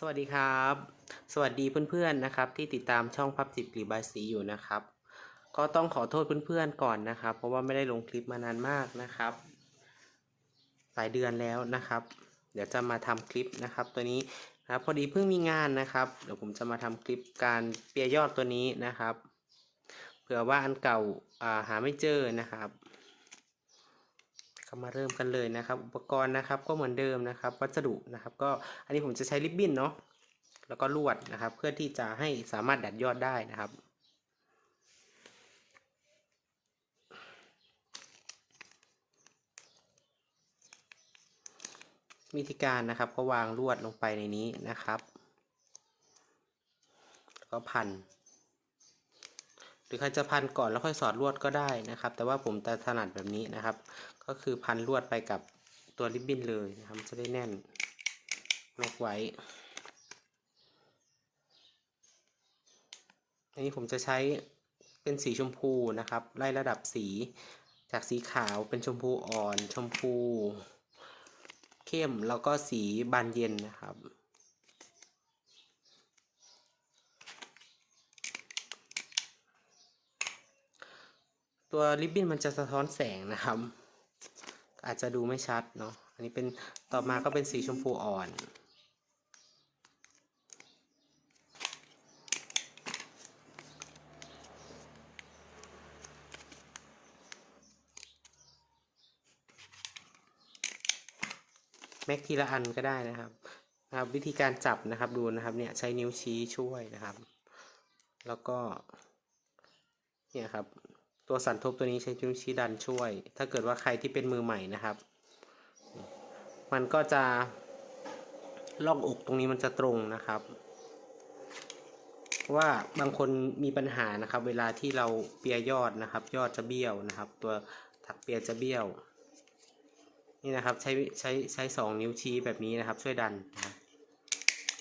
สวัสดีครับ สวัสดีเพื่อนๆนะครับ ที่ติดตามช่องพับจิตหรือบายสีอยู่นะครับ ก็ต้องขอโทษเพื่อนๆก่อนนะครับ เพราะว่าไม่ได้ลงคลิปมานานมากนะครับ หลายเดือนแล้วนะครับ เดี๋ยวจะมาทำคลิปนะครับ ตัวนี้นะครับพอดีเพิ่งมีงานนะครับ เดี๋ยวผมจะมาทำคลิปการเปียยอดตัวนี้นะครับเผื่อว่าอันเก่าอ่าหาไม่เจอนะครับ ก็มาเริ่มกันเลยนะครับ อุปกรณ์นะครับก็เหมือนเดิมนะครับ วัสดุนะครับ ก็อันนี้ผมจะใช้ริบบิ้นเนาะแล้วก็ลวดนะครับ เพื่อที่จะให้สามารถดัดยอดได้นะครับวิธีการนะครับก็วางลวดลงไปในนี้นะครับ แล้วก็พัน หรือใครจะพันก่อนแล้วค่อยสอดลวดก็ได้นะครับ แต่ว่าผมจะถนัดแบบนี้นะครับ ก็คือพันลวดไปกับตัวริบบิ้นเลยนะครับจะได้แน่นแม็กไว้ อันนี้ผมจะใช้เป็นสีชมพูนะครับ ไล่ระดับสีจากสีขาวเป็นชมพูอ่อน ชมพู เข้มแล้วก็สีบานเย็นนะครับตัวริบบิ้นมันจะสะท้อนแสงนะครับ อาจจะดูไม่ชัดเนาะอันนี้เป็นต่อมาก็เป็นสีชมพูอ่อนแม็กทีละอันก็ได้นะครับนะครับวิธีการจับนะครับดูนะครับเนี่ยใช้นิ้วชี้ช่วยนะครับ แล้วก็เนี่ยครับ ตัวสันทบตัวนี้ใช้นิ้วชี้ดันช่วย ถ้าเกิดว่าใครที่เป็นมือใหม่นะครับ มันก็จะล่องอกตรงนี้มันจะตรงนะครับ ว่าบางคนมีปัญหานะครับ เวลาที่เราเปียยอดนะครับ ยอดจะเบี้ยวนะครับ ตัวถักเปียจะเบี้ยว นี่นะครับใช้ใช้ใช้สองนิ้วชี้แบบนี้นะครับ ช่วยดันนะ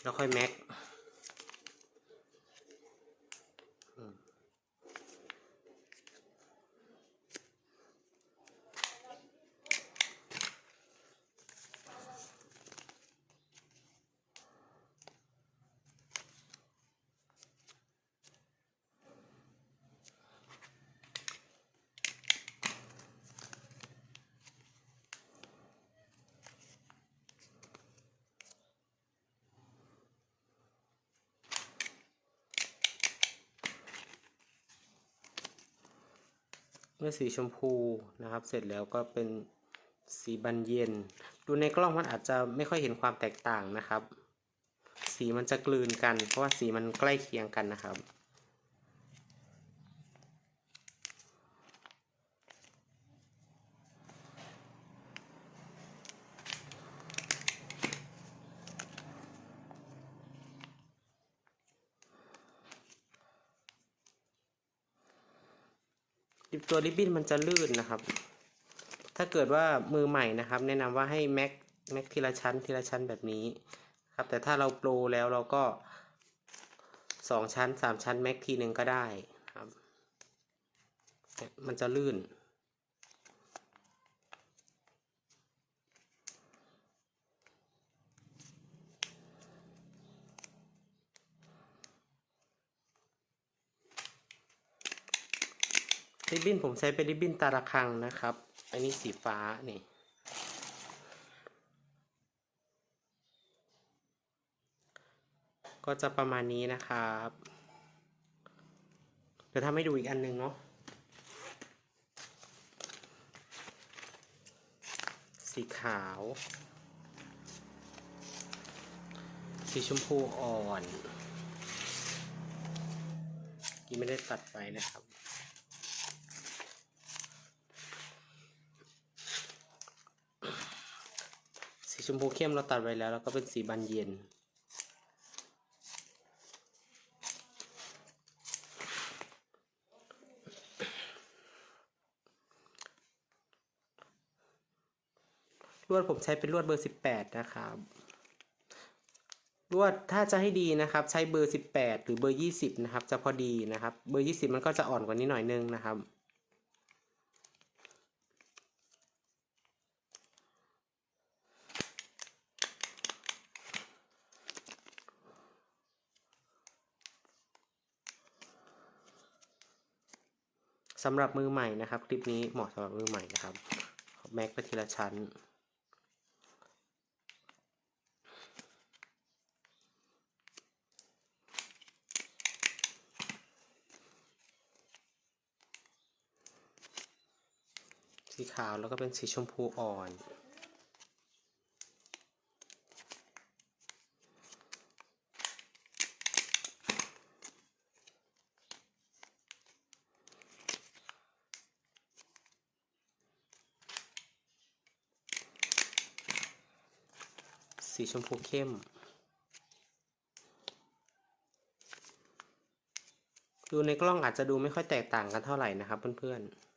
แล้วค่อยแม็ก เมื่อสีชมพูนะครับ เสร็จแล้วก็เป็นสีบานเย็น ดูในกล้องมันอาจจะไม่ค่อยเห็นความแตกต่างนะครับ สีมันจะกลืนกัน เพราะว่าสีมันใกล้เคียงกันนะครับ ตัวริบบิ้นมันจะลื่นนะครับ ถ้าเกิดว่ามือใหม่นะครับ แนะนำว่าให้แม็กแม็กทีละชั้นทีละชั้นแบบนี้ครับ แต่ถ้าเราโปรแล้วเราก็สองชั้นสามชั้นแม็กทีหนึ่งก็ได้ครับเนี่ยมันจะลื่น ริบบิ้นผมใช้เป็นริบบิ้นตาระคังนะครับ อันนี้สีฟ้านี่ ก็จะประมาณนี้นะครับ เดี๋ยวทำให้ดูอีกอันหนึ่งเนาะ สีขาว สีชมพูอ่อนกี่ไม่ได้ตัดไปนะครับ ชมพูเข้มเราตัดไว้แล้ว แล้วก็เป็นสีบานเย็น ลวดผมใช้เป็นลวดเบอร์ 18 นะครับลวดถ้าจะให้ดีนะครับ ใช้เบอร์ 18 หรือเบอร์ 20 นะครับ จะพอดีนะครับ เบอร์ 20 มันก็จะอ่อนกว่านี้หน่อยนึงนะครับ สำหรับมือใหม่นะครับ คลิปนี้เหมาะสำหรับมือใหม่นะครับแม็กไปทีละชั้น สีขาวแล้วก็เป็นสีชมพูอ่อน สีชมพูเข้ม ดูในกล้องอาจจะดูไม่ค่อยแตกต่างกันเท่าไหร่นะครับเพื่อนๆ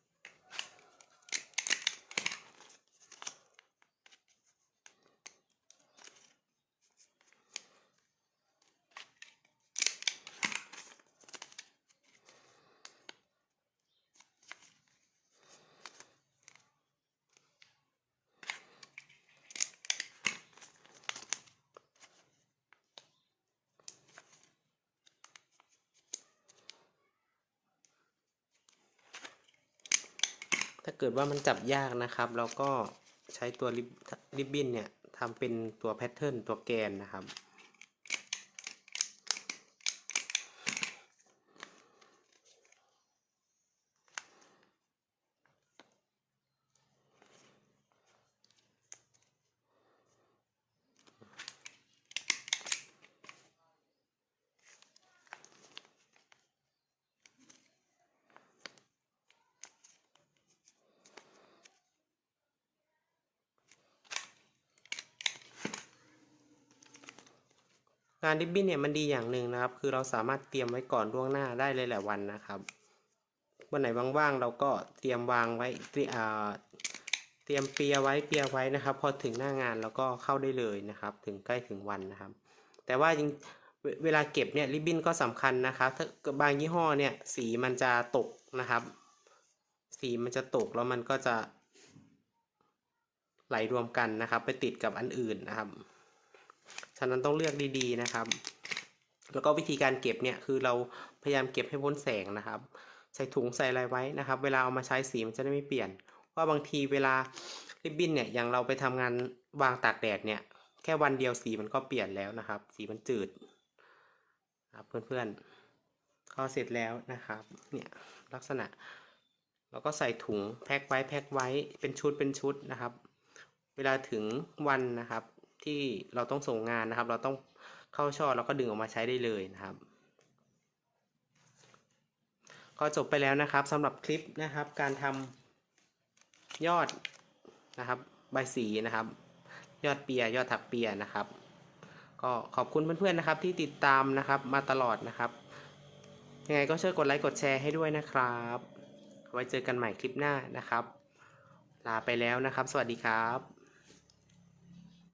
ถ้าเกิดว่ามันจับยากนะครับ เราก็ใช้ตัวริบบิ้นเนี่ยทำเป็นตัวแพทเทิร์นตัวแกนนะครับ งานริบบิ้นเนี่ยมันดีอย่างหนึ่งนะครับ คือเราสามารถเตรียมไว้ก่อนล่วงหน้าได้เลยแหละวันนะครับวันไหนว่างๆเราก็เตรียมวางไว้เตรียเตรียมเปียไว้เปียไว้นะครับ พอถึงหน้างานเราก็เข้าได้เลยนะครับ ถึงใกล้ถึงวันนะครับ แต่ว่าจริงเวลาเก็บเนี่ยริบบิ้นก็สำคัญนะครับถ้าบางยี่ห้อเนี่ยสีมันจะตกนะครับ สีมันจะตกแล้วมันก็จะไหลรวมกันนะครับ ไปติดกับอันอื่นนะครับ ฉะนั้นต้องเลือกดีๆนะครับ แล้วก็วิธีการเก็บเนี่ยคือเราพยายามเก็บให้พ้นแสงนะครับ ใส่ถุงใส่อะไรไว้นะครับ เวลาเอามาใช้สีมันจะได้ไม่เปลี่ยน ว่าบางทีเวลาริบบิ้นเนี่ยอย่างเราไปทำงานวางตากแดดเนี่ย แค่วันเดียวสีมันก็เปลี่ยนแล้วนะครับ สีมันจืดครับเพื่อนๆก็เสร็จแล้วนะครับ เนี่ยลักษณะแล้วก็ใส่ถุงแพ็คไว้แพ็คไว้เป็นชุดเป็นชุดนะครับ เวลาถึงวันนะครับ ที่เราต้องส่งงานนะครับ เราต้องเข้าช่อแล้วก็ดึงออกมาใช้ได้เลยนะครับ ก็จบไปแล้วนะครับสำหรับคลิปนะครับ การทำยอดนะครับใบสีนะครับ ยอดเปียยอดถักเปียนะครับ ก็ขอบคุณเพื่อนๆนะครับ ที่ติดตามนะครับ มาตลอดนะครับยังไงก็ช่วยกดไลค์กดแชร์ให้ด้วยนะครับ ไว้เจอกันใหม่คลิปหน้านะครับ ลาไปแล้วนะครับ สวัสดีครับ